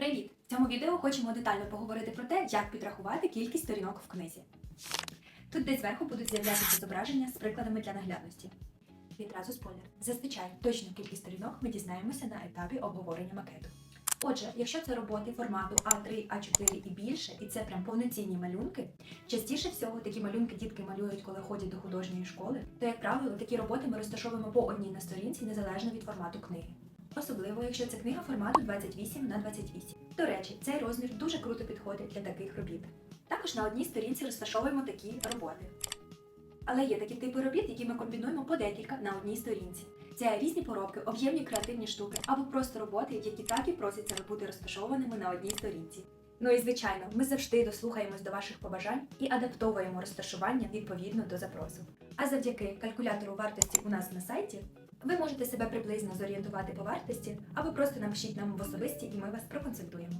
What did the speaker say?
Привіт! В цьому відео хочемо детально поговорити про те, як підрахувати кількість сторінок в книзі. Тут десь зверху будуть з'являтися зображення з прикладами для наглядності. Відразу спойлер. Зазвичай точну кількість сторінок ми дізнаємося на етапі обговорення макету. Отже, якщо це роботи формату А3, А4 і більше, і це прям повноцінні малюнки, частіше всього такі малюнки дітки малюють, коли ходять до художньої школи, то, як правило, такі роботи ми розташовуємо по одній на сторінці незалежно від формату книги. Особливо, якщо це книга формату 28 на 28. До речі, цей розмір дуже круто підходить для таких робіт. Також на одній сторінці розташовуємо такі роботи. Але є такі типи робіт, які ми комбінуємо по декілька на одній сторінці. Це різні поробки, об'ємні креативні штуки або просто роботи, які так і просяться бути розташованими на одній сторінці. Ну і звичайно, ми завжди дослухаємось до ваших побажань і адаптовуємо розташування відповідно до запросу. А завдяки калькулятору вартості у нас на сайті ви можете себе приблизно зорієнтувати по вартості, або просто напишіть нам в особисті, і ми вас проконсультуємо.